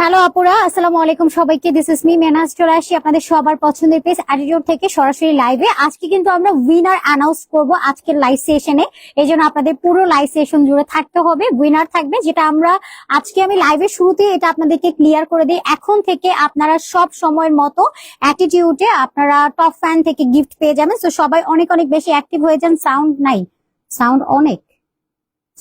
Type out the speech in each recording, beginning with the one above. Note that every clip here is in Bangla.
হ্যালো আপুরা, আসসালামু আলাইকুম সবাইকে। দিস ইস মি মেনাজ চলে আসি আপনাদের সবার পছন্দের পেজ অ্যাটিটিউড থেকে সরাসরি লাইভে আজকে কিন্তু আমরা উইনার অ্যানাউন্স করব আজকের লাইভ সেশনে এই জন্য আপনাদের পুরো লাইভ সেশন জুড়ে থাকতে হবে। উইনার থাকবে যেটা আমরা আজকে আমি লাইভের শুরুতে এটা আপনাদেরকে ক্লিয়ার করে দিই। এখন থেকে আপনারা সব সময়ের মতো অ্যাটিটিউডে আপনারা টপ ফ্যান থেকে গিফট পেয়ে যাবেন। তো সবাই অনেক অনেক বেশি অ্যাক্টিভ হয়ে যান। সাউন্ড নাই। সাউন্ড অনেক।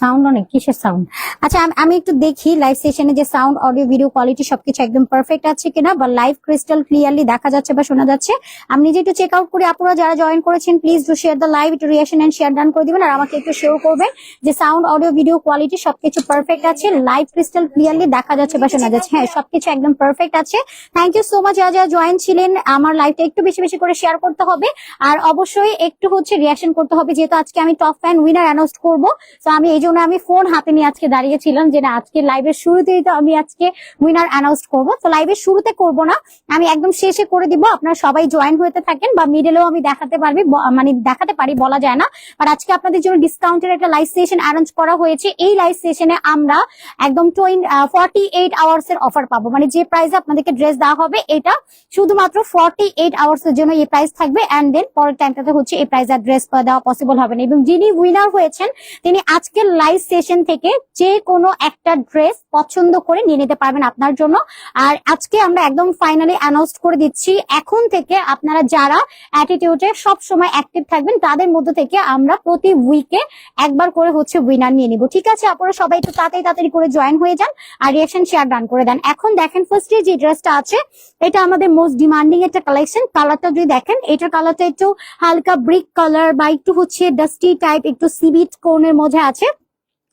সাউন্ড অনেক কিসের সাউন্ড আচ্ছা আমি- একটু দেখি লাইভ সেশনে যে সাউন্ড অডিও ভিডিও কোয়ালিটি সবকিছু একদম পারফেক্ট আছে কিনা, বা লাইভ ক্রিস্টাল ক্লিয়ারলি দেখা যাচ্ছে বা শোনা যাচ্ছে। আমি নিজে একটু চেক আউট করি। আপনারা যারা জয়েন করেছেন please do share the live একটু রিয়াকশন এন্ড শেয়ার ডান করে দিবেন, আর আমাকে একটু শেয়ার করবেন যে সাউন্ড অডিও ভিডিও কোয়ালিটি সবকিছু পারফেক্ট আছে লাইভ ক্রিস্টাল ক্লিয়ারলি দেখা যাচ্ছে বা শোনা যাচ্ছে। হ্যাঁ সবকিছু একদম পারফেক্ট আছে। থ্যাংক ইউ সো মাচ যারা যারা জয়েন ছিলেন, আমার লাইভটা একটু বেশি বেশি করে শেয়ার করতে হবে। আর অবশ্যই একটু হচ্ছে রিয়াকশন করতে হবে, যেহেতু আজকে আমি টপ ফ্যান উইনার অ্যানাউন্স করব। তো আমি এই জন্য আমি ফোন হাতে নিয়ে আজকে দাঁড়িয়েছিলাম যে না, আজকে লাইভের শুরুতেই তো আমি আজকে উইনার অ্যানাউন্স করব। তো লাইভের শুরুতে করব না, আমি একদম শেষে করে দিব। আপনারা সবাই জয়েন হতে থাকেন বা মিডলেও আমি দেখাতে পারবি মানে দেখাতে পারি বলা যায় না। আর আজকে আপনাদের জন্য ডিসকাউন্টের একটা লাইভ সেশন অ্যারেঞ্জ করা হয়েছে। এই লাইভ সেশনে আমরা একদম ফর্টি এইট আওয়ার্স এর অফার পাবো। মানে যে প্রাইসে আপনাদেরকে ড্রেস দেওয়া হবে, এটা শুধুমাত্র ফর্টি এইট আওয়ার্স এর জন্য এই প্রাইস থাকবে। অ্যান্ড দেন পরের টাইমটাতে হচ্ছে এই প্রাইস আর ড্রেস দেওয়া পসিবল হবে না। এবং যিনি উইনার হয়েছেন, তিনি আজকের লাইভ সেশন থেকে যে কোনো একটা ড্রেস পছন্দ করে নিয়ে নিতে পারবেন আপনার জন্য। আর আজকে আমরা একদম ফাইনালি অ্যানাউন্স করে দিচ্ছি, এখন থেকে আপনারা যারা অ্যাটিটিউডে সব সময় অ্যাক্টিভ থাকবেন, তাদের মধ্যে থেকে আমরা প্রতি উইকে একবার করে হচ্ছে উইনার নিয়ে নিব। ঠিক আছে, আপনারা সবাই একটু তাড়াতাড়ি তাড়াতাড়ি করে জয়েন হয়ে যান আর রিয়াকশন শেয়ার ডান করে দেন। এখন দেখেন ফার্স্টে যে ড্রেসটা আছে, এটা আমাদের মোস্ট ডিমান্ডিং একটা কালেকশন কালারটা যদি দেখেন, এটার কালারটা একটু হালকা ব্রিক কালার বা একটু হচ্ছে ডাস্টি টাইপ একটু সিবিট কোনের মধ্যে আছে।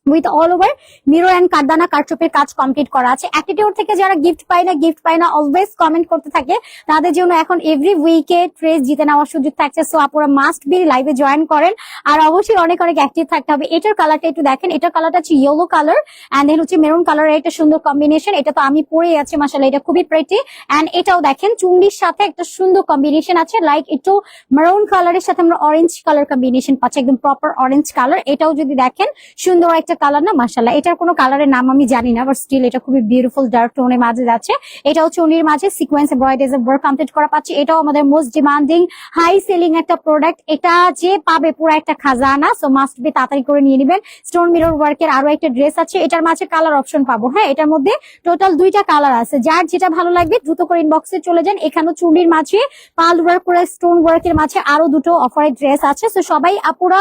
উইথ অল ওভার মিরো অ্যান্ড কারদানা কারচুপের কাজ কমপ্লিট করা আছে। অ্যাটিটিউড থেকে যারা গিফট পায় না গিফট পায় না অলওয়েজ কমেন্ট করতে থাকে। তাদের জন্য এখন এভরি উইকে ট্রেস জিতে নেওয়ার সুযোগ থাকছে। সো আপনারা মাস্ট বি লাইভে জয়েন করেন। আর অবশ্যই অনেক অনেক অ্যাক্টিভ থাকতে হবে। এটার কালারটা একটু দেখেন। এটার কালারটা হচ্ছে ইয়েলো কালার অ্যান্ড দেন হচ্ছে মেরুন কালারের একটা সুন্দর কম্বিনেশন এটা তো আমি পরেই আছি মাসাল্লাহ এটা খুবই প্রেটি অ্যান্ড এটাও দেখেন চুন্ডির সাথে একটা সুন্দর কম্বিনেশন আছে। লাইক একটু মেরুন কালারের সাথে আমরা অরেঞ্জ কালার কম্বিনেশন পাচ্ছি। একদম প্রপার অরেঞ্জ কালার এটাও যদি দেখেন, সুন্দর একটা কালার না মাসাল্লাহ এটার কোনো কালারের নাম আমি জানি না বাট স্টিল এটা খুবই বিউটিফুল ডার্ক টোনের মাঝে যাচ্ছে। এটাও চুনির মাঝে সিকোয়েন্স এমব্রয়ডারিজ ওয়ার্ক কমপ্লিট করা পাচ্ছি। এটাও আমাদের মোস্ট ডিমান্ডিং হাই সেলিং একটা প্রোডাক্ট এটা যে পাবে পুরো একটা খাজানা সো মাস্ট বি তাড়াতাড়ি করে নিয়ে নেবেন। স্টোন মিরর ওয়ার্কের আরও একটা ড্রেস আছে, এটার মাঝে কালার অপশন পাবো। হ্যাঁ এটার মধ্যে টোটাল দুইটা কালার আছে। যার যেটা ভালো লাগবে, দ্রুত করে ইনবক্সে চলে যান। এখানেও চুনির মাঝে পাল ওয়ার্ক করে স্টোন ওয়ার্কের মাঝে আরও দুটো অফারের ড্রেস আছে। তো সবাই আপুরা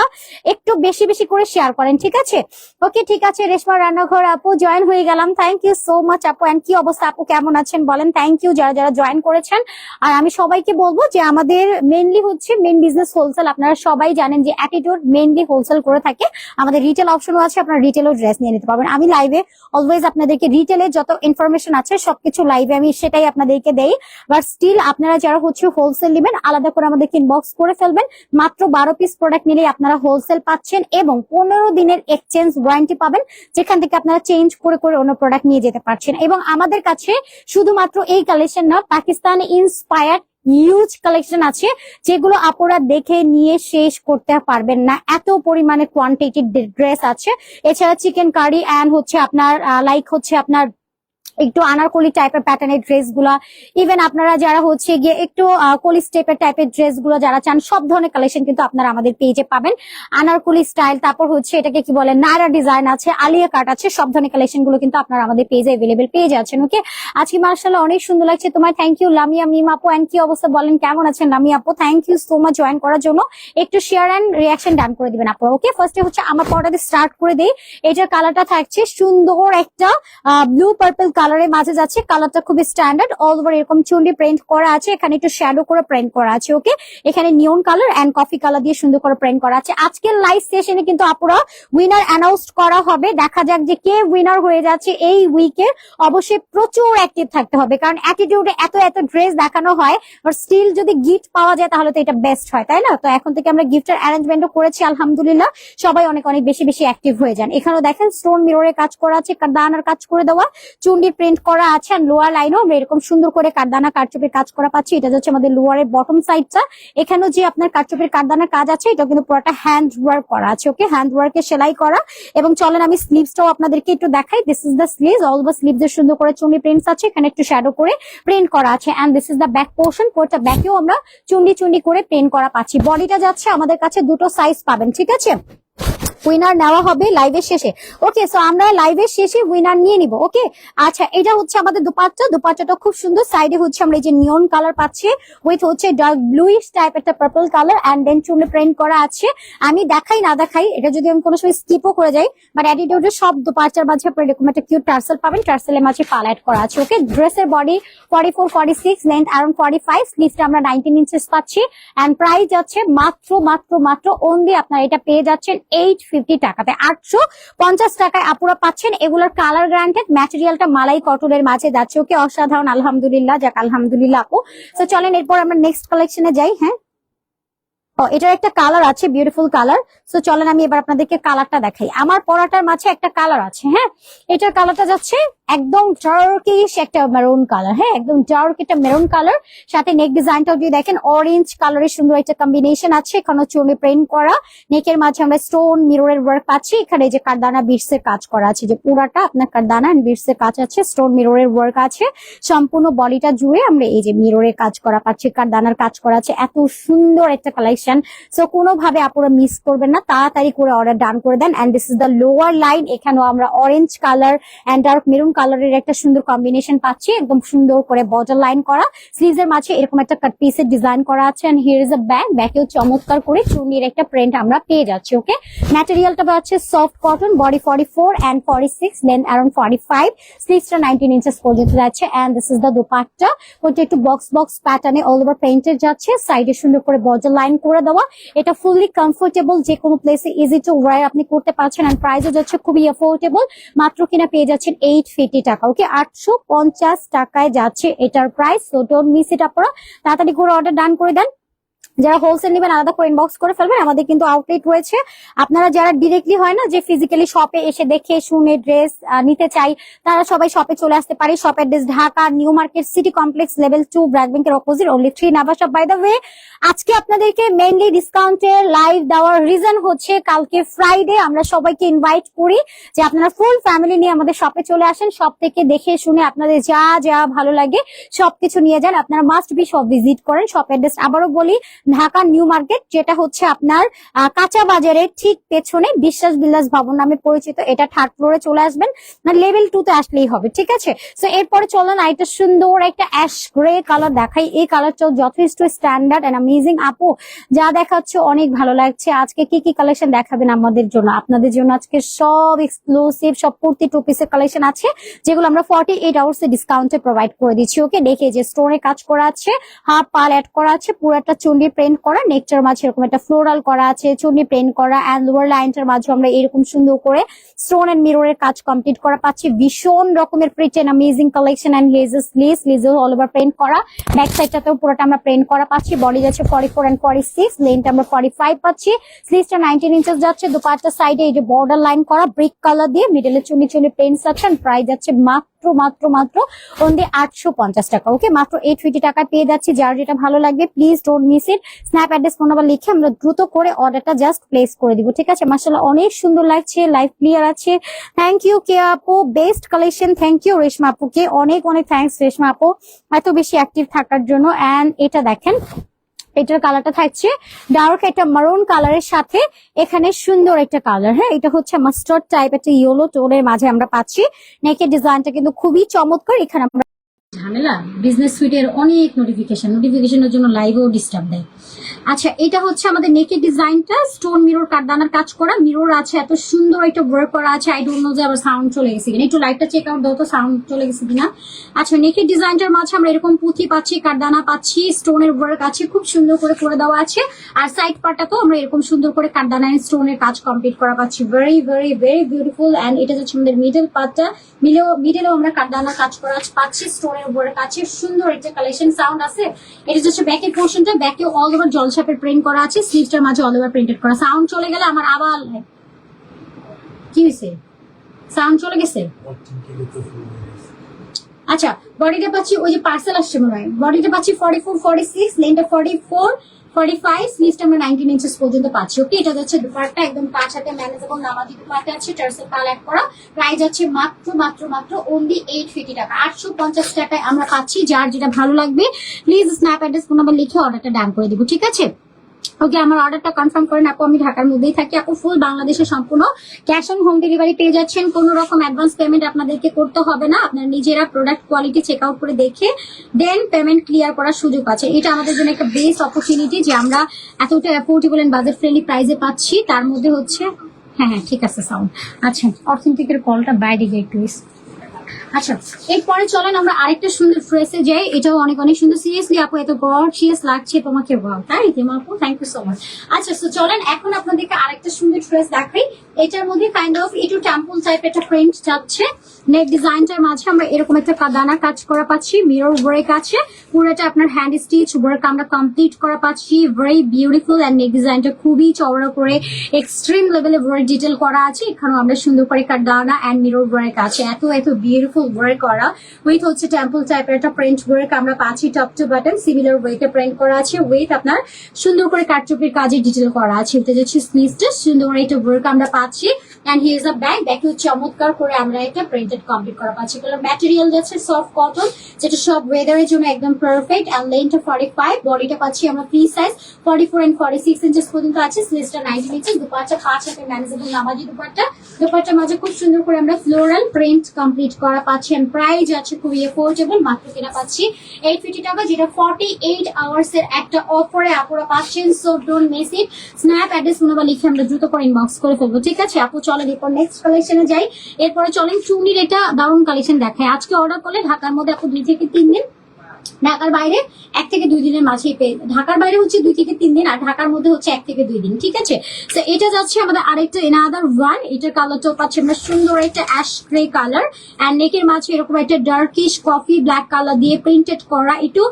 একটু বেশি বেশি করে শেয়ার করেন, ঠিক আছে? ওকে, ঠিক আছে রেশমা রান্নাঘর আপু জয়েন হয়ে গেলাম। থ্যাংক ইউ সো মাচ আপু। এন্ড কি অবস্থা আপু? কেমন আছেন? বলেন থ্যাংক ইউ যারা যারা জয়েন করেছেন। আর আমি সবাইকে বলব যে, আমাদের মেনলি হচ্ছে মেন বিজনেস হোলসেল আপনারা সবাই জানেন যে অ্যাটিটিউড মেনলি হোলসেল করে থাকে। আমাদের রিটেল অপশনও আছে, আপনারা রিটেলও ড্রেস নিয়ে নিতে পারবেন। আমি লাইভে অলওয়েজ আপনাদেরকে রিটেলে যত ইনফরমেশন আছে, সবকিছু লাইভে আমি সেটাই আপনাদেরকে দেই। বাট স্টিল আপনারা যারা হচ্ছে হোলসেল নেবেন, আলাদা করে আমাদেরকে ইনবক্স করে ফেলবেন। মাত্র বারো পিস প্রোডাক্ট নিলেই আপনারা হোলসেল পাচ্ছেন এবং পনেরো দিনের এক্সচেঞ্জ ওয়ারেন্টি পাবেন, যেখান থেকে আপনারা চেঞ্জ করে করে অন্য প্রোডাক্ট নিয়ে যেতে পারছেন। এবং আমাদের কাছে শুধুমাত্র এই কালেকশন না পাকিস্তান ইন্সপায়ার্ড হিউজ কালেকশন আছে, যেগুলো আপনারা দেখে নিয়ে শেষ করতে পারবেন না। এত পরিমাণে কোয়ান্টিটি ড্রেস আছে। এছাড়া চিকেন কারি অ্যান্ড হচ্ছে আপনার লাইক হচ্ছে আপনার একটু আনারকলি টাইপের প্যাটার্নের ড্রেসগুলা। ইভেন আপনারা যারা হচ্ছে গিয়ে একটু কলি স্টেপের টাইপের ড্রেসগুলো যারা চান, সব ধরনের কালেকশন কিন্তু আপনারা আমাদের পেজে পাবেন। আনারকলি স্টাইল তারপর হচ্ছে এটাকে কি বলে নায়রা ডিজাইন আছে আলিয়া কাট আছে, সব ধরনের কালেকশনগুলো কিন্তু আপনারা আমাদের পেজে এভেলেবেল পেয়ে যাচ্ছেন ওকে আজকে মার্শাল্লাহ অনেক সুন্দর লাগছে। তোমার থ্যাংক ইউ লামিয়া, মিম আপু অ্যান্ড কি অবস্থা বলেন, কেমন আছেন? লামিয়া আপু thank you so much join করার জন্য। একটু শেয়ার অ্যান্ড রিয়াকশন ডান করে দিবেন আপনারা ওকে ফার্স্টে হচ্ছে আমার পর্দাতে স্টার্ট করে দেই। এটার কালারটা থাকছে সুন্দর একটা ব্লু পার্পল কালারের মাঝে যাচ্ছে, কালারটা খুবই স্ট্যান্ডার্ড অল ওভার এরকম চুন্ডি প্রিন্ট করা আছে, এখানে একটু শ্যাডো করে প্রিন্ট করা আছে ওকে এখানে neon colour and coffee colour দিয়ে সুন্দর করে প্রিন্ট করা আছে। আজকের লাইভ সেশনে কিন্তু আপুরা উইনার অ্যানাউন্স করা হবে। দেখা যাক যে কে উইনার হয়ে যাচ্ছে এই উইকে অবশ্যই প্রচুর অ্যাক্টিভ থাকতে হবে, কারণ অ্যাটিটিউডে এত এত ড্রেস দেখানো হয় বাট স্টিল যদি গিফট পাওয়া যায় তাহলে তো এটা বেস্ট হয়, তাই না? তো এখন থেকে আমরা গিফটের অ্যারেঞ্জমেন্টও করেছি, আলহামদুলিল্লাহ। সবাই অনেক অনেক বেশি বেশি অ্যাক্টিভ হয়ে যান। এখানেও দেখেন স্টোন মিররের কাজ করা আছে দানার কাজ করে দেওয়া চুন্ডির প্রিন্ট করা আছে আর লোয়ার লাইনও আমরা এরকম সুন্দর করে কারদানা, কারচুপির কাজ করা পাচ্ছি। এটা হচ্ছে আমাদের লোয়ারের বটম সাইডটা এখানেও যে আপনার কারচুপির কারদানার কাজ আছে এটা কিন্তু পুরোটা হ্যান্ড ওয়ার্ক করা আছে ওকে হ্যান্ড ওয়ার্কে সেলাই করা। এবং চলেন আমি স্লিভসটাও আপনাদেরকে একটু দেখাই। This is the sleeve all the sleeves এর সুন্দর করে চুনি প্রিন্টস আছে, এখানে একটু শ্যাডো করে প্রিন্ট করা আছে। And this is the back portion পুরোটা ব্যাকেও আমরা চুন্ডি চুন্ডি করে প্রিন্ট করা পাচ্ছি। বডিটা যাচ্ছে আমাদের কাছে দুটো সাইজ পাবেন, ঠিক আছে? উইনার নেওয়া হবে লাইভের শেষে। ওকে সো আমরা লাইভের শেষে উইনার নিয়ে নিব ওকে আচ্ছা এটা হচ্ছে আমাদের দুপাট্টা। দুপাট্টাটা খুব সুন্দর। সাইডে হচ্ছে আমরা এই যে নিয়ন কালার পাচ্ছি উইথ হচ্ছে ডার্ক ব্লুইশ টাইপ একটা পার্পল কালার অ্যান্ড দেন চুলে প্রিন্ট করা আছে। আমি দেখাই, না দেখাই, এটা যদি আমি কোনো সময় স্কিপও করে যাই বাট অ্যাটিটিউডের সব দুপাট্টার মাঝে আপনি এরকম একটা কিউট টার্সেল পাবেন। টার্সেলের মাঝে পাল অ্যাড করা আছে ওকে ড্রেসের body forty four forty six length around forty five স্লিভসটা আমরা নাইনটিন ইঞ্চেস পাচ্ছি। অ্যান্ড প্রাইস যাচ্ছে মাত্র মাত্র মাত্র অনলি আপনার এটা পেয়ে যাচ্ছেন এইট ফিফটি টাকাতে। আটশো পঞ্চাশ টাকায় আপুরা পাচ্ছেন এগুলোর কালার গ্রান্টেড ম্যাটেরিয়ালটা মালাই কটনের মাঝে যাচ্ছে। ওকে অসাধারণ, আলহামদুলিল্লাহ, যাক, আলহামদুলিল্লাহ আপু। তো চলেন, এরপর আমরা নেক্সট কালেকশনে যাই হ্যাঁ? এটার একটা কালার আছে বিউটিফুল কালার সো চলেন, আমি এবার আপনাদেরকে কালারটা দেখাই। আমার পরাটার মাঝে একটা কালার আছে হ্যাঁ? এটার কালারটা যাচ্ছে একদম ডার্কিশ একটা মেরুন কালার হ্যাঁ? একদম ডার্ক একটা মেরুন কালার সাথে নেক ডিজাইনটাও যদি দেখেন অরেঞ্জ কালারের সুন্দর একটা কম্বিনেশন আছে। এখানে চুনে প্রিন্ট করা। নেকের মাঝে আমরা স্টোন মিররের ওয়ার্ক পাচ্ছি। এখানে যে কারদানা বিটস এর কাজ করা আছে, যে পুরাটা আপনার কারদানা এন্ড বিটস এর কাজ আছে স্টোন মিররের ওয়ার্ক আছে। সম্পূর্ণ বডিটা জুড়ে আমরা এই যে মিররের কাজ করা পাচ্ছি, কারদানার কাজ করা আছে। এত সুন্দর একটা কালেকশন সো কোনোভাবে আপনারা মিস করবেন না। তাড়াতাড়ি করে অর্ডার ডান করে দেন। And this is the lower line এখানেও আমরা orange colour and dark maroon কালারের একটা সুন্দর কম্বিনেশন পাচ্ছি, একদম সুন্দর করে বর্ডার লাইন করা। স্লিভস এর মাঝে এরকম একটা কাট পিসের ডিজাইন করা আছে and here is a back ব্যাকেও চমৎকার করে চুনির একটা প্রিন্ট আমরা পেয়ে যাচ্ছি ওকে ম্যাটেরিয়ালটা পাচ্ছে soft cotton body forty four and forty six length around forty five স্লিভসটা nineteen inches পর্যন্ত যাচ্ছে and this is the dupatta. ওটা একটু বক্স বক্স প্যাটার্নে অল ওভার প্রিন্টেড যাচ্ছে সাইডে সুন্দর করে বর্ডার লাইন করে দেওয়া। এটা ফুললি কমফোর্টেবল যে কোনো প্লেসে ইজি টু ওয়ার আপনি করতে পারছেন এন্ড প্রাইসও যাচ্ছে খুবই অ্যাফোর্ডেবল মাত্র কিনা পেয়ে যাচ্ছেন এইট ফিফটি টাকা ওকে আটশো পঞ্চাশ টাকায় যাচ্ছে এটার প্রাইস তো ডোন্ট মিস এটা আপনারা তাড়াতাড়ি করে অর্ডার ডান করে দেন। যারা হোলসেল নেবেন আলাদা করে ইনবক্স করে ফেলবেন। আমাদের কিন্তু আউটলেট রয়েছে। আপনারা যারা ডিরেক্টলি হয় না, যে ফিজিক্যালি শপে এসে দেখে, শুনে ড্রেস নিতে চাই, তারা সবাই শপে চলে আসতে পারে। Shop address Dhaka new market city complex level two BRAC ব্যাংকের অপোজিট অনলি থ্রি নাবা শপ বাই দ্য ওয়ে আজকে আপনাদেরকে মেইনলি ডিসকাউন্টের লাইভ দেওয়ার রিজন হচ্ছে, কালকে ফ্রাইডে আমরা সবাইকে ইনভাইট করি যে আপনারা ফুল ফ্যামিলি নিয়ে আমাদের শপে চলে আসেন। শপ থেকে দেখে, শুনে আপনাদের যা যা ভালো লাগে, সবকিছু নিয়ে যান। আপনারা মাস্ট বি শপ ভিজিট করেন। শপ অ্যাড্রেস আবারও বলি ঢাকা নিউ মার্কেট, যেটা হচ্ছে আপনার কাঁচা বাজারের ঠিক পেছনে বিশ্বাস বিলাস ভবন নামে পরিচিত। এটা থার্ড ফ্লোরে চলে আসবেন। না লেভেল টু তে আসলেই হবে, ঠিক আছে? তো এরপরে চলুন আরেকটা সুন্দর একটা অ্যাশ গ্রে কালার দেখাই। এই কালারটাও যথেষ্ট স্ট্যান্ডার্ড এন্ড অ্যামেজিং আপু, যা দেখাচ্ছে অনেক ভালো লাগছে। আজকে কি কি কালেকশন দেখাবেন আমাদের জন্য? আপনাদের জন্য আজকে সব এক্সক্লুসিভ সব কুর্তি টু পিসের কালেকশন আছে, যেগুলো আমরা ফর্টি এইট আওয়ার্স এ ডিসকাউন্টে প্রোভাইড করে দিচ্ছি। ওকে দেখে যে স্টোনে কাজ করা আছে, হাফ পাল অ্যাড করা আছে, পুরো একটা চুন্ডি প্রিন্ট করা নেকটার মাঝে এরকম একটা ফ্লোরাল করা আছে চুন্ডি প্রিন্ট করা অ্যান্ড লোয়ার লাইনটার মাঝে আমরা এরকম সুন্দর করে স্টোন এন্ড মিররের কাজ কমপ্লিট করা পাচ্ছি। ভীষণ রকমের print and amazing collection and edges sleeves sleeves all over print করা। ব্যাক সাইডটাতেও পুরোটা আমরা প্রিন্ট করা পাচ্ছি। বডি যাচ্ছে forty four and forty six লেনটা আমরা ফর্টি ফাইভ পাচ্ছি। স্লিজটা নাইনটিন ইঞ্চেস যাচ্ছে, দুপাটটা সাইডে এই যে বর্ডার লাইন করা ব্রিক কালার দিয়ে মিডলে চুনি চুনি প্রিন্টস আছে প্রাইস যাচ্ছে মাত্র মাত্র মাত্র মাত্র অনলি আটশো পঞ্চাশ টাকা। ওকে মাত্র এইট ফিফটি টাকা পেয়ে যাচ্ছি। যার যেটা ভালো লাগবে please don't miss it snap address phone number লিখে আমরা দ্রুত করে অর্ডারটা জাস্ট প্লেস করে দিব, ঠিক আছে? মাসাল্লাহ অনেক সুন্দর লাগছে লাইভ ক্লিয়ার আছে। থ্যাংক ইউ কে আপু best collection thank you Reshma আপুকে। অনেক অনেক থ্যাংকস রেশমা আপু। এত বেশি অ্যাক্টিভ থাকার জন্য। অ্যান্ড এটা দেখেন এটার কালারটা থাকছে ডার্ক একটা মারুন কালারের সাথে এখানে সুন্দর একটা কালার হ্যাঁ? এটা হচ্ছে মাস্টার্ড টাইপ একটা ইয়েলো টোনের মাঝে আমরা পাচ্ছি। নেকের ডিজাইনটা কিন্তু খুবই চমৎকার, এখানে আমরা ঝামেলা? বিজনেস সুইটের অনেক নোটিফিকেশন নোটিফিকেশনের জন্য লাইভেও ডিস্টার্ব দেয়। আচ্ছা এটা হচ্ছে আমাদের নেকের ডিজাইনটা স্টোন মিরর কাঠদানার কাজ করা। মিরর আছে, এত সুন্দর একটা ওয়ার্ক করা আছে। আই ডোন্ট নো যে আবার সাউন্ড চলে গেছে কিনা। একটু লাইটটা চেক আউট দাও তো সাউন্ড চলে গেছে কিনা। আচ্ছা নেকের ডিজাইনটার মাঝে আমরা এরকম পুঁথি পাচ্ছি কাঠদানা পাচ্ছি স্টোনের ওয়ার্ক আছে, খুব সুন্দর করে করে দেওয়া আছে। আর সাইড পার্টটা তো আমরা এরকম সুন্দর করে কাঠদানা স্টোনের কাজ কমপ্লিট করা পাচ্ছি। Very very very beautiful and এটা হচ্ছে আমাদের মিডল পার্টটা মিলেও মিডলেও আমরা কাঠদানা কাজ করা পাচ্ছি স্টোনের ওয়ার্ক আছে সুন্দর একটা কালেকশন সাউন্ড আছে। এটা হচ্ছে ব্যাকের পোর্শনটা ব্যাকে অল ওভার জলছাপের প্রিন্ট করা আছে স্লিভসটার মাঝে অল ওভার প্রিন্টেড করা। সাউন্ড চলে গেলে আমার আবার কি হয়েছে? সাউন্ড চলে গেছে? আচ্ছা বডিটা পাচ্ছি ওই যে পার্সেল আসছে মনে হয়। বডিটা পাচ্ছি ফর্টি ফোর ফর্টি সিক্স লেনটা ফর্টি ফোর ফাইভ আমরা নাইনটিন ইঞ্চেস পর্যন্ত পাচ্ছি। ওকে এটা দুপারটা একদম আছে করা। মাত্র মাত্র মাত্র অনলি এইট ফিফটি টাকা। আটশো পঞ্চাশ টাকায় আমরা পাচ্ছি, যার যেটা ভালো লাগবে please snap address phone number লিখে অর্ডারটা ডান করে দিব, ঠিক আছে? ওকে, আমার অর্ডারটা কনফার্ম করেন, আপু, আমি ঢাকার মধ্যেই থাকি। আপু ফুল বাংলাদেশে সম্পূর্ণ ক্যাশ অন হোম ডেলিভারি পেয়ে যাচ্ছেন। কোনো রকম অ্যাডভান্স পেমেন্ট আপনাদেরকে করতে হবে না। আপনার নিজেরা প্রোডাক্ট কোয়ালিটি চেক আউট করে দেখে দেন পেমেন্ট ক্লিয়ার করার সুযোগ আছে। এটা আমাদের জন্য একটা বেস্ট অপরচুনিটি যে আমরা এতটা অ্যাফোর্ডেবল এন্ড বাজেট ফ্রেন্ডলি প্রাইসে পাচ্ছি। তার মধ্যে হচ্ছে হ্যাঁ হ্যাঁ ঠিক আছে সাউন্ড আচ্ছা অথেন্টিকের কলটা বাইরে গিয়ে একটু আচ্ছা এরপরে চলেন আমরা আরেকটা সুন্দর ড্রেসে যাই। এটাও অনেক অনেক সুন্দর। সিরিয়াসলি আপু, এত গর্জিয়াস লাগছে তোমাকে। তাই? আপু থ্যাংক ইউ সো মাচ আচ্ছা চলেন এখন আপনাদেরকে আরেকটা সুন্দর দেখাই। এটার মধ্যে কাইন্ড অফ একটু টেম্পল টাইপ একটা প্রিন্ট যাচ্ছে। নেক ডিজাইনটার মাঝে আমরা এরকম একটা কাজ করা পাচ্ছি মিরর ওয়ার্ক আছে। পুরোটা আপনার হ্যান্ড স্টিচ ওয়ার্ক আমরা কমপ্লিট করা পাচ্ছি। ভেরি বিউটিফুল অ্যান্ড নেক ডিজাইনটা খুবই চওড়া করে এক্সট্রিম লেভেলে ডিটেল করা আছে। এখানেও আমরা সুন্দর করে দানা অ্যান্ড মিরর ওয়ার্ক আছে। এত এত বিউটিফুল ওয়ার্ক করা। উইথ হচ্ছে টেম্পল টাইপের একটা প্রিন্ট ওয়ার্ক আমরা পাচ্ছি টপ টু বাটন সিমিলার ওয়েতে প্রিন্ট করা আছে। উইথ আপনার সুন্দর করে কাটচুপির কাজে ডিটেল করা আছে। এটা যাচ্ছে স্লিভসটা সুন্দর একটা ওয়ার্ক আমরা পাচ্ছি। অ্যান্ড হিয়ার্স আ ব্যাগ ব্যাগে চমৎকার করে আমরা এটা প্রিন্টেড কমপ্লিট করা পাচ্ছি। এগুলো ম্যাটেরিয়াল যাচ্ছে সফট কটন যেটা সব ওয়েদারের জন্য একদম পারফেক্ট অ্যান্ড লেন্থটা ফর্টি ফাইভ বডিটা পাচ্ছি আমরা free size forty four and forty six inches পর্যন্ত আছে। স্লিভসটা নাইনটিন ইঞ্চেস দুপাট্টা পাঁচ হাতে ম্যানেজেবল নামাজি দুপাট্টা। দুপাট্টার মাঝে খুব সুন্দর করে আমরা ফ্লোরাল প্রিন্ট কমপ্লিট করা পাচ্ছি পাচ্ছেন প্রাইস আছে খুবই এফোর্ডেবল মাত্র কিনা পাচ্ছি এইট ফিফটি টাকা, যেটা ফর্টি এইট আওয়ার্স এর একটা অফারে আপনারা পাচ্ছেন। So don't miss it snap address মনোবা লিখে আমরা দ্রুত করে ইনবক্স করে ফেলব, ঠিক আছে? আপু, চলেন, এরপর নেক্সট কালেকশনে যাই। এরপরে চলেন, চুনির এটা দারুণ কালেকশন দেখায় আজকে অর্ডার করলে ঢাকার মধ্যে আপু দুই থেকে তিন দিন ঢাকার বাইরে এক থেকে দুই দিনের মাঝেই পেয়ে ঢাকার বাইরে হচ্ছে দুই থেকে তিন দিন, আর ঢাকার মধ্যে হচ্ছে এক থেকে দুই দিন, ঠিক আছে? তো এটা যাচ্ছে আমাদের আরেকটা এনাদার ওয়ান এটার কালারটাও পাচ্ছি আমরা সুন্দর একটা অ্যাশ গ্রে কালার অ্যান্ড নেকের মাঝে এরকম একটা ডার্কিশ কফি ব্ল্যাক কালার দিয়ে প্রিন্টেড করা একটু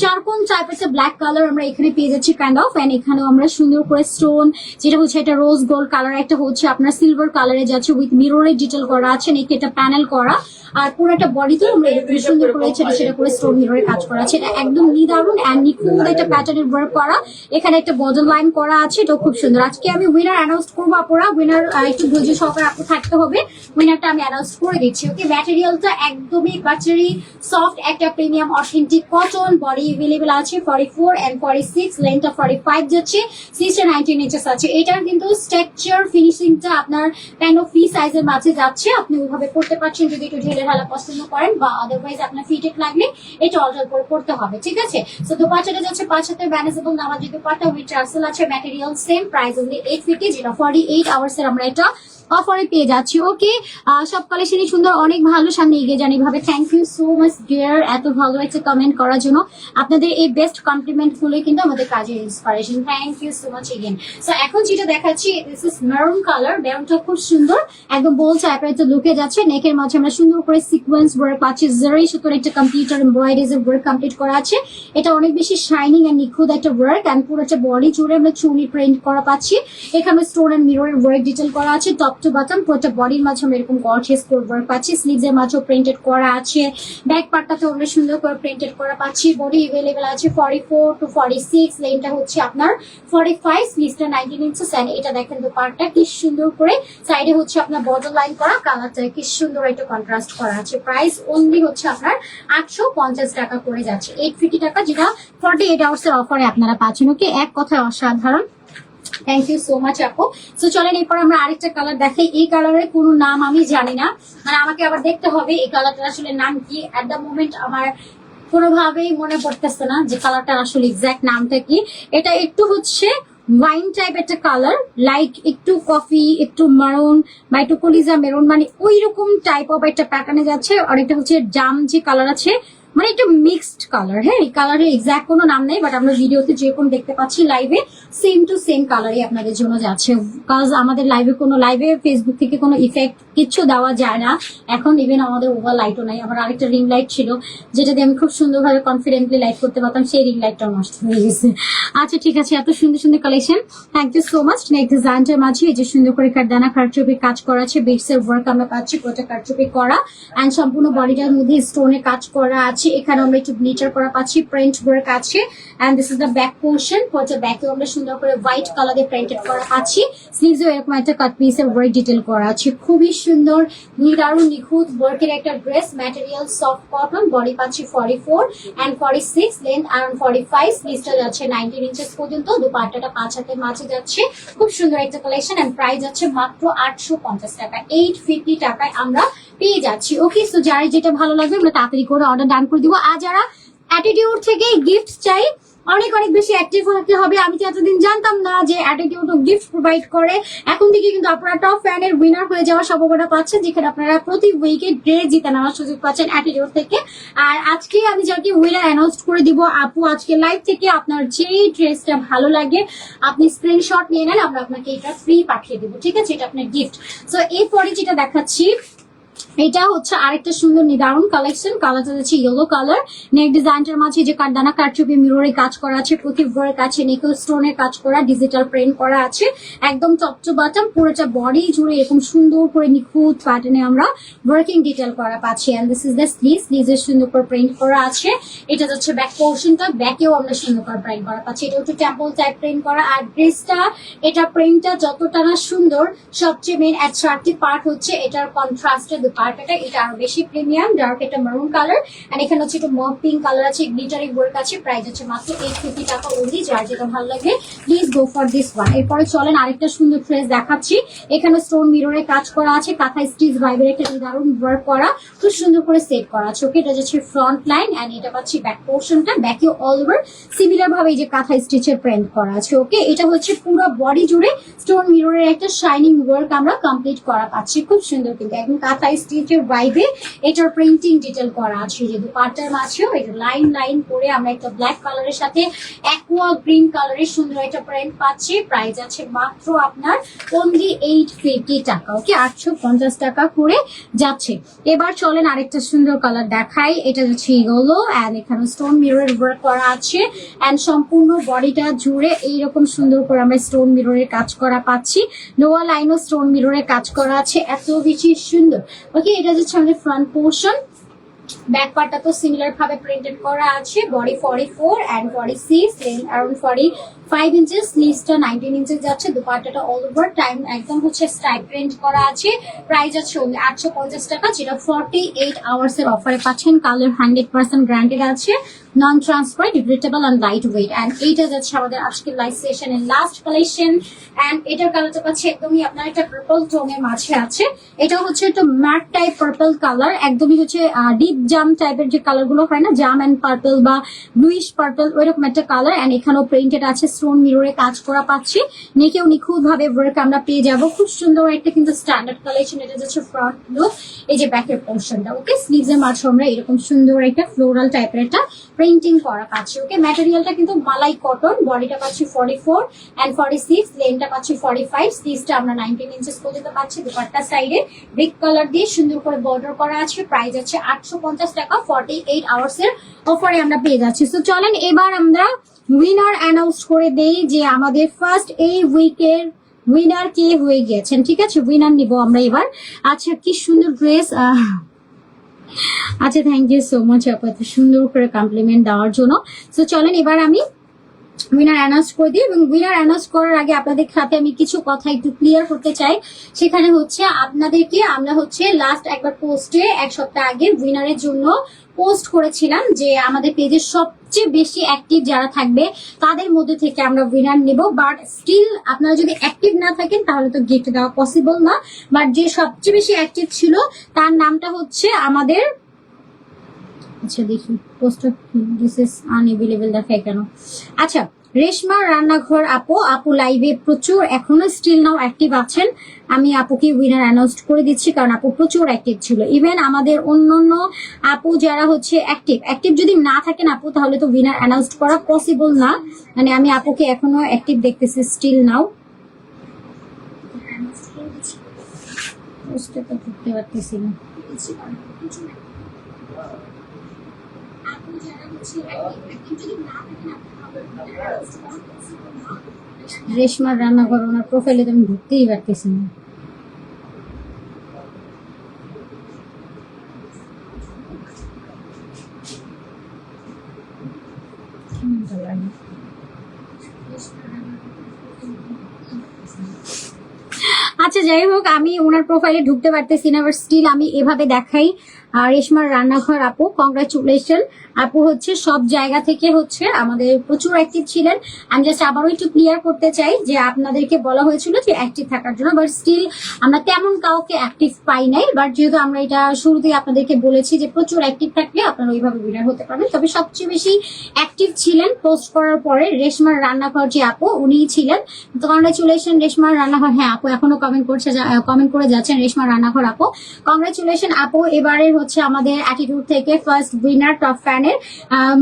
চারকোন টাইপের ব্ল্যাক কালার আমরা এখানে পেয়ে যাচ্ছি কাইন্ড অফ অ্যান্ড এখানেও আমরা সুন্দর করে স্টোন যেটা হচ্ছে একটা রোজ গোল্ড কালার একটা হচ্ছে আপনার সিলভার কালারে যাচ্ছে উইথ মিররের ডিটেল করা আছে নেকে এটা প্যানেল করা, আর পুরো পুরোটা বডিতে আমরা এরকম সুন্দর করে ছেড়ে ছেড়ে করে স্টোন মিররের কাজ করা আছে। এটা একদম নিদারুন অ্যান্ড নিখুঁত একটা প্যাটার্নের ওয়ার্ক করা। এখানে একটা বদল লাইন করা আছে এটাও খুব সুন্দর। আজকে আমি উইনার অ্যানাউন্স করব আপুরা। উইনার একটু ধৈর্য সহকারে আপু থাকতে হবে। উইনারটা আমি অ্যানাউন্স করে দিচ্ছি ওকে ম্যাটেরিয়ালটা একদমই বাচারি সফট একটা premium authentic cotton body available আছে। Forty four and forty six লেন্থটা forty five যাচ্ছে। সিক্সটা নাইনটিন ইঞ্চেস আছে। এটার কিন্তু স্ট্রাকচার ফিনিশিংটা আপনার কাইন্ড অফ ফ্রি সাইজের মাঝে যাচ্ছে। আপনি ওইভাবে করতে পারছেন যদি একটু ঢেলে ঢালা পছন্দ করেন বা আদারওয়াইজ আপনার ফিটেড লাগলে, এটা অল্টার করে করতে হবে, ঠিক আছে? সো দোপাট্টাটা যাচ্ছে, পাঁচ হাতের ম্যানেজেবল নামাজ দোপাট্টা উইথ টার্সেল আছে material same price only eight fifty যেটা ফর্টি এইট আওয়ার্স এর আমরা এটা অফারে পেয়ে যাচ্ছি। ওকে সব কালেকশনই সুন্দর, অনেক ভালো। সামনে এগিয়ে যান এইভাবে thank you so much dear এত ভালো একটা কমেন্ট করার জন্য আপনাদের এই বেস্ট কমপ্লিমেন্ট গুলোই কিন্তু আমাদের কাজের inspiration thank you so much again so এখন যেটা দেখাচ্ছি দিস ইজ মেরুন কালার মেরুনটা খুব সুন্দর। একদম বোল টাইপের একটা লুকে যাচ্ছে। নেকের মাঝে আমরা সুন্দর করে সিকোয়েন্স ওয়ার্ক পাচ্ছি। জারি সুতোর একটা কম্পিউটার এমব্রয়ডারিজ এর ওয়ার্ক কমপ্লিট করা আছে। এটা অনেক বেশি শাইনিং এন্ড নিখুঁত একটা ওয়ার্ক এন্ড পুরো একটা বডি জুড়ে আমরা চুনি প্রিন্ট করা পাচ্ছি। এখানে স্টোন এন্ড মিররের ওয়ার্ক ডিটেল করা আছে। টপ টু বাটন পুরোটা বডির মাঝে এরকম গর্জিয়াস ওয়ার্ক পাচ্ছি। স্লিভস এর মাঝেও প্রিন্টেড করা আছে। ব্যাক পার্টটাতে আমরা সুন্দর করে প্রিন্টেড করা পাচ্ছি। বডি এভেলেবেল আছে forty four to forty six লেনটা হচ্ছে আপনার ফর্টি ফাইভ স্লিভসটা নাইনটিন ইঞ্চেস এটা দেখেন তো পার্টটা কি সুন্দর করে। সাইডে হচ্ছে আপনার বর্ডার লাইন করা কালারটা কি সুন্দর একটা কন্ট্রাস্ট করা আছে। প্রাইস অনলি হচ্ছে আপনার আটশো পঞ্চাশ টাকা করে যাচ্ছে। এইট ফিফটি টাকা যেটা ফর্টি এইট আওয়ার্স এর অফারে আপনারা পাচ্ছেন। ওকে এক কথায় অসাধারণ। থ্যাংক ইউ সো মাচ আপু। সো চলেন, এরপর আমরা আরেকটা কালার দেখাই। এই কালারের কোনো নাম আমি জানি না। মানে আমাকে আবার দেখতে হবে, এই কালারটার আসলে নাম কি। অ্যাট দ্য মোমেন্ট আমার কোনোভাবেই মনে পড়তেছে না যে কালারটা আসলে এক্সাক্ট নামটা কি। এটা একটু হচ্ছে ওয়াইন টাইপ একটা কালার লাইক একটু কফি একটু মারুন বা একটু কলিজা মেরুন মানে ওই রকম টাইপ অফ একটা প্যাটার্নে যাচ্ছে। আর এটা হচ্ছে জাম যে কালার আছে মানে একটু মিক্সড কালার হ্যাঁ এই কালারের এক্সাক্ট কোনো নাম নেই বাট আমরা ভিডিওতে যেরকম দেখতে পাচ্ছি লাইভে সেম টু সেম কালারই আপনাদের জন্য যাচ্ছে। কাজ আমাদের লাইভে কোনো লাইভে ফেসবুক থেকে কোনো ইফেক্ট কিচ্ছু দেওয়া যায় না। এখন ইভেন আমাদের ওভার লাইটও নাই। আমার আরেকটা রিং লাইট ছিল, যেটা দিয়ে আমি খুব সুন্দরভাবে কনফিডেন্টলি লাইট করতে পারতাম, সেই রিং লাইটটাও নষ্ট হয়ে গেছে। আচ্ছা ঠিক আছে, এত সুন্দর সুন্দর collection thank you so much next ডিজাইনটার মাঝে। এই যে সুন্দর করে কারদানা কারচুপি কাজ করা আছে বিটস এর ওয়ার্ক আমরা পাচ্ছি, পুরোটা কারচুপি করা। অ্যান্ড সম্পূর্ণ বডিটার মধ্যে স্টোনে কাজ করা আছে। এখানে আমরা একটু গ্লিটার করা পাচ্ছি প্রিন্ট ওয়ার্ক আছে। And this is the back portion পুরোটা ব্যাকে আমরা সুন্দর করে হোয়াইট কালার দিয়ে প্রিন্টেড করা পাচ্ছি। স্লিভস এরকম একটা কাট পিসের ওয়ার্ক ডিটেল করা আছে। খুবই সুন্দর নিদারুণ নিখুঁত ওয়ার্কের একটা dress material soft cotton body পাচ্ছি forty four and forty six length around forty five স্লিভসটা যাচ্ছে নাইনটিন ইঞ্চেস পর্যন্ত, দুপাট্টাটা পাঁচ হাতের মাঝে যাচ্ছে। খুব সুন্দর একটা কালেকশন অ্যান্ড প্রাইস যাচ্ছে মাত্র আটশো পঞ্চাশ টাকা। এইট ফিফটি টাকায় আমরা পেয়ে যাচ্ছি। ওকে সো যার যেটা ভালো লাগবে, আমরা তাড়াতাড়ি করে অর্ডার ডান করে দিব। আর যারা অ্যাটিটিউড থেকে গিফট চাই অনেক অনেক বেশি অ্যাক্টিভ হতে হবে। আমি তো এতদিন জানতাম না যে অ্যাটিটিউড গিফট প্রোভাইড করে। এখন থেকে কিন্তু আপনারা টপ ফ্যানের উইনার হয়ে যাওয়ার সম্ভাবনা পাচ্ছেন, যেখানে আপনারা প্রতি উইকে ড্রেস জিতে নেওয়ার সুযোগ পাচ্ছেন অ্যাটিটিউড থেকে। আর আজকে আমি যাকে উইনার অ্যানাউন্স করে দিব, আপু, আজকে লাইভ থেকে আপনার যেই ড্রেসটা ভালো লাগে, আপনি স্ক্রিনশট নিয়ে নেন, আমরা আপনাকে এটা ফ্রি পাঠিয়ে দেবো, ঠিক আছে? এটা আপনার গিফট সো এরপরে যেটা দেখাচ্ছি এটা হচ্ছে আরেকটা সুন্দর নিদারুণ কালেকশন কালারটা হচ্ছে ইয়েলো কালার নেক ডিজাইনটার মাঝে যে কারদানা কারচুপি মিররে কাজ করা আছে, প্রতি ভোরের কাছে নেকেল স্টোনের কাজ করা ডিজিটাল প্রিন্ট করা আছে। একদম চপচপ বাটাম পুরোটা বডি জুড়ে এরকম সুন্দর করে নিখুঁত প্যাটার্নে আমরা ওয়ার্কিং ডিটেল করা পাচ্ছি। And this is the sleeve স্লিভের সুন্দর করে প্রিন্ট করা আছে। এটা হচ্ছে ব্যাক পোর্শনটা ব্যাকেও আমরা সুন্দর করে প্রিন্ট করা পাচ্ছি। এটা হচ্ছে টেম্পল টাইপ প্রিন্ট করা। আর ড্রেসটা এটা প্রিন্টটা যতটা না সুন্দর, সবচেয়ে মেন অ্যাট্রাক্টিভ পার্ট হচ্ছে এটার কন্ট্রাস্টের দুপাট্টাটা এটা আরও বেশি প্রিমিয়াম ডার্ক এটা মেরুন কালার এন্ড এখানে হচ্ছে একটু মপ পিঙ্ক কালার আছে গ্লিটারি ওয়ার্ক আছে প্রাইস হচ্ছে মাত্র এইট ফিফটি টাকা ওনলি যার যেটা ভালো লাগে please go for this one এরপরে চলেন আরেকটা সুন্দর ড্রেস দেখাচ্ছি। এখানে স্টোন মিররে কাজ করা আছে, কাঁথা স্টিচ ভাইবের একটা দারুণ ওয়ার্ক করা, খুব সুন্দর করে সেট করা আছে। ওকে এটা যাচ্ছে ফ্রন্ট লাইন এন্ড এটা পাচ্ছি ব্যাক পোর্শনটা ব্যাকে অল ওভার সিমিলার ভাবে এই যে কাঁথা স্টিচের প্রিন্ট করা আছে ওকে এটা হচ্ছে পুরো বডি জুড়ে স্টোন মিররের একটা শাইনিং ওয়ার্ক আমরা কমপ্লিট করা পাচ্ছি। খুব সুন্দর কিন্তু, একদম কাঁথা স্টিচের ভাইবে এটার প্রিন্টিং ডিটেল করা আছে যে দুপাট্টার মাঝেও এটা লাইন লাইন করে আমরা একটা ব্ল্যাক কালারের সাথে অ্যাকোয়া গ্রিন কালারের সুন্দর একটা প্রিন্ট পাচ্ছি। প্রাইস আছে মাত্র আপনার অনলি এইট ফিফটি টাকা ওকে আটশো পঞ্চাশ টাকা করে যাচ্ছে। এবার চলেন আরেকটা সুন্দর কালার দেখাই। এটা হচ্ছে ইয়েলো অ্যান্ড এখানে স্টোন মিররের ওয়ার্ক করা আছে। অ্যান্ড সম্পূর্ণ বডিটা জুড়ে এইরকম সুন্দর করে আমরা স্টোন মিররের কাজ করা পাচ্ছি। লোয়ার লাইনও স্টোন মিররের কাজ করা আছে। এত বেশি সুন্দর। ওকে এটা হচ্ছে আমাদের ফ্রন্ট পোর্শন ব্যাক পার্টটা তো সিমিলার ভাবে প্রিন্টেড করা আছে body forty four and forty six around forty five inches স্লিভসটা nineteen inches যাচ্ছে, দুপাট্টাটা অল ওভার টাইম একদম হচ্ছে স্টাইপ প্রিন্ট করা আছে। প্রাইস আছে আটশো পঞ্চাশ টাকা, যেটা ফর্টি এইট আওয়ার্স এর অফারে পাচ্ছেন। কালার হান্ড্রেড পার্সেন্ট গ্রান্টেড আছে। Non transparent breathable and lightweight and এইটা যাচ্ছে আমাদের আজকের লাইভ সেশনের লাস্ট কালেকশন অ্যান্ড এটার কালারটা পাচ্ছে একদমই আপনার একটা পার্পল টোনের মাঝে আছে। এটা হচ্ছে একটু ম্যাট টাইপ পার্পল কালার একদমই হচ্ছে ডিপ জাম টাইপের যে কালারগুলো হয় না জাম অ্যান্ড পার্পল বা ব্লুইশ পার্পল ওইরকম একটা কালার অ্যান্ড এখানেও প্রিন্টেড আছে স্টোন মিররে কাজ করা পাচ্ছি। নেকেও নিখুঁত ভাবে ওয়ার্ক আমরা পেয়ে যাব। খুব সুন্দর একটা কিন্তু স্ট্যান্ডার্ড কালেকশন এটা যাচ্ছে ফ্রন্ট লুক এই যে ব্যাকের পোর্শনটা ওকে স্লিভস এর মাঝে আমরা এরকম সুন্দর একটা ফ্লোরাল টাইপের একটা প্রিন্টিং করা পাচ্ছি ওকে ম্যাটেরিয়ালটা কিন্তু মালাই কটন বডিটা পাচ্ছি forty four and forty six লেনটা পাচ্ছি ফর্টি ফাইভ স্লিভসটা আমরা নাইনটিন ইঞ্চেস পর্যন্ত পাচ্ছি দুপাট্টা সাইডে বিগ কালার দিয়ে সুন্দর করে বর্ডার করা আছে প্রাইস আছে আটশো পঞ্চাশ টাকা ফর্টি এইট আওয়ার্স এর অফারে আমরা পেয়ে যাচ্ছি। তো চলেন এবার আমরা উইনার অ্যানাউন্স করে দেই যে আমাদের ফার্স্ট এই উইকের উইনার কে হয়ে গিয়েছেন, ঠিক আছে? উইনার নিব আমরা এবার। আচ্ছা কি সুন্দর ড্রেস আচ্ছা থ্যাংক ইউ সো মাচ আপু, এত সুন্দর করে কমপ্লিমেন্ট দেওয়ার জন্য। তো চলেন, এবার আমি উইনার অ্যানাউন্স করে দিই এবং উইনার অ্যানাউন্স করার আগে আপনাদের সাথে আমি কিছু কথা একটু ক্লিয়ার করতে চাই। সেখানে হচ্ছে আপনাদেরকে আমরা হচ্ছে লাস্ট একবার পোস্টে এক সপ্তাহ আগে উইনারের জন্য পোস্ট করেছিলাম যে আমাদের পেজের সবচেয়ে বেশি অ্যাক্টিভ যারা থাকবে, তাদের মধ্যে থেকে আমরা উইনার নেব। বাট স্টিল আপনারা যদি অ্যাক্টিভ না থাকেন, তাহলে তো গিফট দেওয়া পসিবল না। বাট যে সবচেয়ে বেশি অ্যাক্টিভ ছিল, তার নামটা হচ্ছে আমাদের আচ্ছা দেখি পোস্ট দিস ইজ আনএভেলেবল দেখায় কেন? আচ্ছা রেশমা রান্নাঘর আপু আপু লাইভে প্রচুর এখনও স্টিল নাও অ্যাক্টিভ আছেন। আমি আপুকে উইনার অ্যানাউন্স করে দিচ্ছি কারণ আপু প্রচুর অ্যাক্টিভ ছিল। ইভেন আমাদের অন্য অন্য আপু যারা হচ্ছে অ্যাক্টিভ অ্যাক্টিভ যদি না থাকেন আপু তাহলে তো উইনার অ্যানাউন্স করা পসিবল না। মানে আমি আপুকে এখনও অ্যাক্টিভ দেখতেছি স্টিল নাও পোস্টে তো ঢুকতে পারতেছি না। রেশমার রান্নাঘর ওনার প্রোফাইলে তো আমি ঢুকতেই পারতেছি না। আচ্ছা যাই হোক, আমি ওনার প্রোফাইলে ঢুকতে পারতেছি না বাট স্টিল আমি এভাবে দেখাই। রেশমার রান্নাঘর, আপু কংগ্রাচুলেশন আপু হচ্ছে সব জায়গা থেকে হচ্ছে আমাদের প্রচুর অ্যাক্টিভ ছিলেন। আমি জাস্ট আবারও একটু ক্লিয়ার করতে চাই যে আপনাদেরকে বলা হয়েছিল যে অ্যাক্টিভ থাকার জন্য বাট স্টিল আমরা তেমন কাউকে অ্যাক্টিভ পাই নাই। বাট যেহেতু আমরা এটা শুরুতেই আপনাদেরকে বলেছি যে প্রচুর অ্যাক্টিভ থাকলে আপনারা ওইভাবে উইনার হতে পারবেন। তবে সবচেয়ে বেশি অ্যাক্টিভ ছিলেন পোস্ট করার পরে রেশমার রান্নাঘর যে আপু, উনিই ছিলেন। তো কংগ্রাচুলেশন রেশমার রান্নাঘর। হ্যাঁ আপু এখনও কমেন্ট করছে কমেন্ট করে যাচ্ছেন রেশমার রান্নাঘর, আপু। কংগ্রাচুলেশন আপু, এবারের হচ্ছে আমাদের অ্যাটিটিউড থেকে ফার্স্ট উইনার টপ ফ্যানের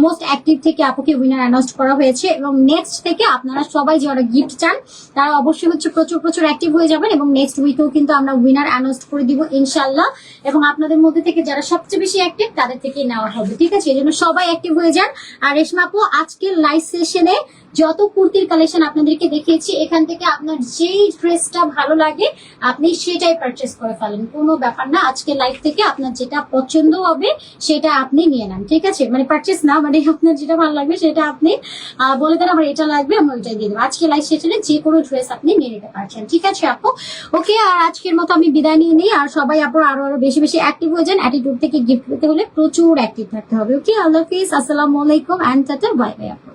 মোস্ট অ্যাক্টিভ থেকে আপুকে উইনার অ্যানাউন্স করা হয়েছে এবং নেক্সট থেকে আপনারা সবাই যারা গিফট চান, তারা অবশ্যই হচ্ছে প্রচুর প্রচুর অ্যাক্টিভ হয়ে যাবেন এবং নেক্সট উইকেও কিন্তু আমরা উইনার অ্যানাউন্স করে দিব ইনশাল্লাহ এবং আপনাদের মধ্যে থেকে যারা সবচেয়ে বেশি অ্যাক্টিভ তাদের থেকেই নেওয়া হবে, ঠিক আছে? এই জন্য সবাই অ্যাক্টিভ হয়ে যান। আর রেশমা আপু, আজকের লাইভ সেশনে যত কুর্তির কালেকশন আপনাদেরকে দেখিয়েছি, এখান থেকে আপনার যেই ড্রেসটা ভালো লাগে, আপনি সেটাই পারচেস করে ফেলেন। কোনো ব্যাপার না, আজকে লাইভ থেকে আপনার যেটা পছন্দ হবে, সেটা আপনি নিয়ে নেন, ঠিক আছে? মানে পারচেস না মানে আপনার যেটা ভালো লাগবে, সেটা আপনি বলে দেন আমার এটা লাগবে, আমি ওইটাই দিয়ে দেবো। আজকে লাইভ সেশনে যে কোনো ড্রেস আপনি নিয়ে নিতে পারছেন, ঠিক আছে আপু? ওকে, আর আজকের মতো আমি বিদায় নিয়ে নিই, আর সবাই আপু আরও আরও বেশি বেশি অ্যাক্টিভ হয়ে যান। অ্যাটিটিউড থেকে গিফট পেতে হলে প্রচুর অ্যাক্টিভ থাকতে হবে, ওকে? আল্লাহ হাফিজ, আসসালামু আলাইকুম অ্যান্ড টাটা বাই বাই আপু।